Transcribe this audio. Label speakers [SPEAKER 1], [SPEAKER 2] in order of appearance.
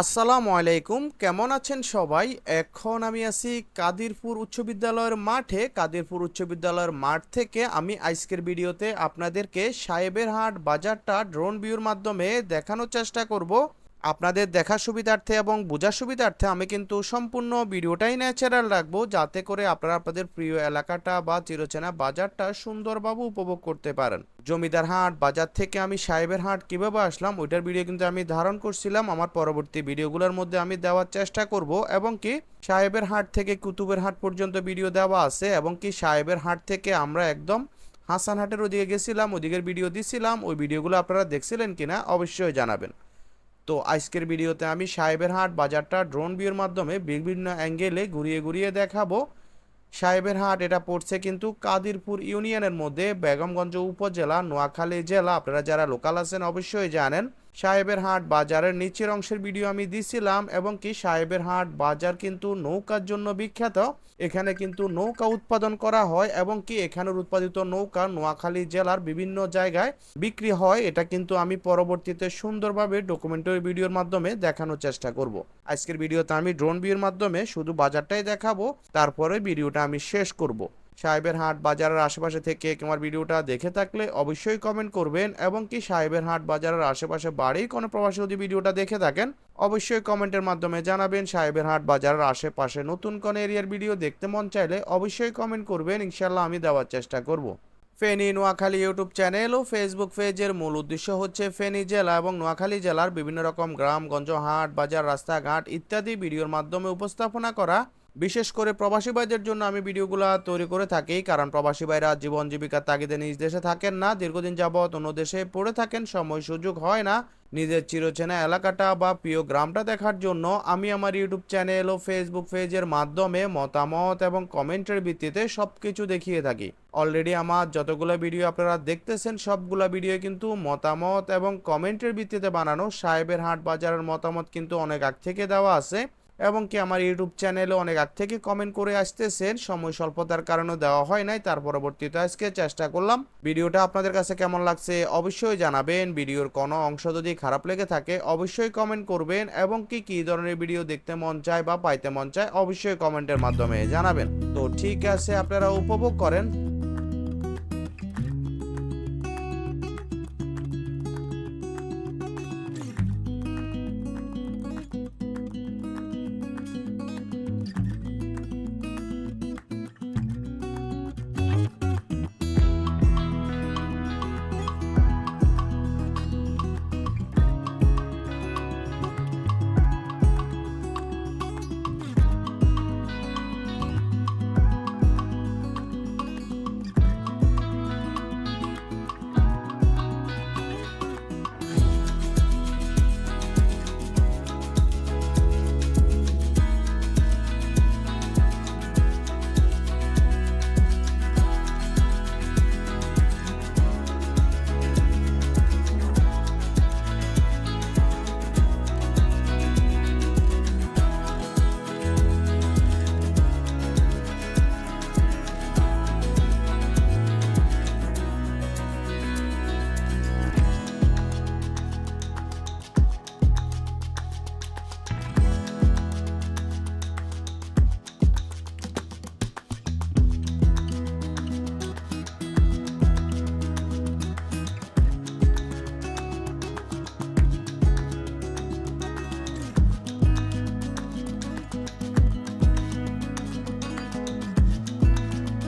[SPEAKER 1] আসসালামু আলাইকুম, কেমন আছেন সবাই? এখন আমি আছি কাদিরপুর উচ্চ বিদ্যালয়ের মাঠে। কাদিরপুর উচ্চ বিদ্যালয়ের মাঠ থেকে আমি আজকের ভিডিওতে আপনাদেরকে সাহেবের হাট বাজারটা ড্রোন ভিউর মাধ্যমে দেখানোর চেষ্টা করব। আপনাদের দেখার সুবিধার্থে এবং বোঝার সুবিধার্থে আমি কিন্তু সম্পূর্ণ ভিডিওটাই ন্যাচারাল রাখব, যাতে করে আপনারা আপনাদের প্রিয় এলাকাটা বা চিরচেনা বাজারটা সুন্দরভাবে উপভোগ করতে পারেন। জমিদার হাট, বাজার থেকে আমি সাহেবের হাট কীভাবে আসলাম, ওইটার ভিডিও কিন্তু আমি ধারণ করছিলাম। আমার পরবর্তী ভিডিওগুলোর মধ্যে আমি দেওয়ার চেষ্টা করব, এবং কি সাহেবের হাট থেকে কুতুবের হাট পর্যন্ত ভিডিও দেওয়া আছে, এবং কি সাহেবের হাট থেকে আমরা একদম হাসানহাটের ওদিকে গেছিলাম, ওদিকের ভিডিও দিছিলাম, ওই ভিডিওগুলো আপনারা দেখছিলেন কিনা অবশ্যই জানাবেন। তো আজকের ভিডিওতে আমি সাহেবের হাট বাজারটা ড্রোন ভিউর মাধ্যমে বিভিন্ন অ্যাঙ্গেলে ঘুরিয়ে ঘুরিয়ে দেখাবো। সাহেবের হাট, এটা পড়ছে কিন্তু কাদিরপুর ইউনিয়নের মধ্যে বেগমগঞ্জ উপজেলা, নোয়াখালী জেলা। আপনারা যারা লোকাল আছেন অবশ্যই জানেন সাহেবের হাট বাজারের নিচের অংশের ভিডিও আমি দিছিলাম এবং কি সাহেবের হাট বাজার কিন্তু নৌকার জন্য বিখ্যাত। এখানে কিন্তু নৌকা উৎপাদন করা হয় এবং কি এখানের উৎপাদিত নৌকা নোয়াখালী জেলার বিভিন্ন জায়গায় বিক্রি হয়। এটা কিন্তু আমি পরবর্তীতে সুন্দরভাবে ডকুমেন্টারি ভিডিওর মাধ্যমে দেখানোর চেষ্টা করব। আজকের ভিডিওতে আমি ড্রোন ভিউর মাধ্যমে শুধু বাজারটাই দেখাবো, তারপরে ভিডিওটা আমি শেষ করব। সাহেবের হাট বাজারের আশেপাশে থেকে আমার ভিডিওটা দেখে থাকলে অবশ্যই কমেন্ট করবেন এবং কি সাহেবের হাট বাজারের আশেপাশে বাড়ি কোনো প্রবাসী যদি ভিডিওটা দেখে থাকেন, অবশ্যই কমেন্টের মাধ্যমে জানাবেন। সাহেবের হাট বাজারের আশেপাশে নতুন কোন এরিয়ার ভিডিও দেখতে মন চাইলে অবশ্যই কমেন্ট করবেন। ইনশাল্লাহ আমি দেওয়ার চেষ্টা করব। ফেনী নোয়াখালী ইউটিউব চ্যানেল ও ফেসবুক পেজের মূল উদ্দেশ্য হচ্ছে ফেনী জেলা এবং নোয়াখালী জেলার বিভিন্ন রকম গ্রাম, গঞ্জ, হাট, বাজার, রাস্তাঘাট ইত্যাদি ভিডিওর মাধ্যমে উপস্থাপনা করা। বিশেষ করে প্রবাসী ভাইদের জন্য আমি ভিডিওগুলো তৈরি করে থাকি, কারণ প্রবাসী ভাইরা জীবন জীবিকার তাগিদে নিজ দেশে থাকেন না, দীর্ঘদিন যাবৎ অন্য দেশে পড়ে থাকেন, সময় সুযোগ হয় না। নিজের চিরচেনা এলাকাটা বা প্রিয় গ্রামটা দেখার জন্য আমি আমার ইউটিউব চ্যানেল ও ফেসবুক পেজের মাধ্যমে মতামত এবং কমেন্টের ভিত্তিতে সব কিছু দেখিয়ে থাকি। অলরেডি আমার যতগুলো ভিডিও আপনারা দেখতেছেন, সবগুলো ভিডিও কিন্তু মতামত এবং কমেন্টের ভিত্তিতে বানানো। সাহেবের হাট বাজারের মতামত কিন্তু অনেক আগ থেকে দেওয়া আছে। এবং কি আমার ইউটিউব চ্যানেলে অনেক আগ থেকে কমেন্ট করে আসতেছেন। সময় স্বল্পতার কারণে দেওয়া হয় নাই, তার পরবর্তীতে আজকে চেষ্টা করলাম। ভিডিওটা আপনাদের কাছে কেমন লাগছে অবশ্যই জানাবেন। ভিডিওর কোনো অংশ যদি খারাপ লেগে থাকে, অবশ্যই কমেন্ট করবেন এবং কি, কী ধরনের ভিডিও দেখতে মন চায় বা পাইতে মন চায়, অবশ্যই কমেন্টের মাধ্যমে জানাবেন। তো ঠিক আছে, আপনারা উপভোগ করেন।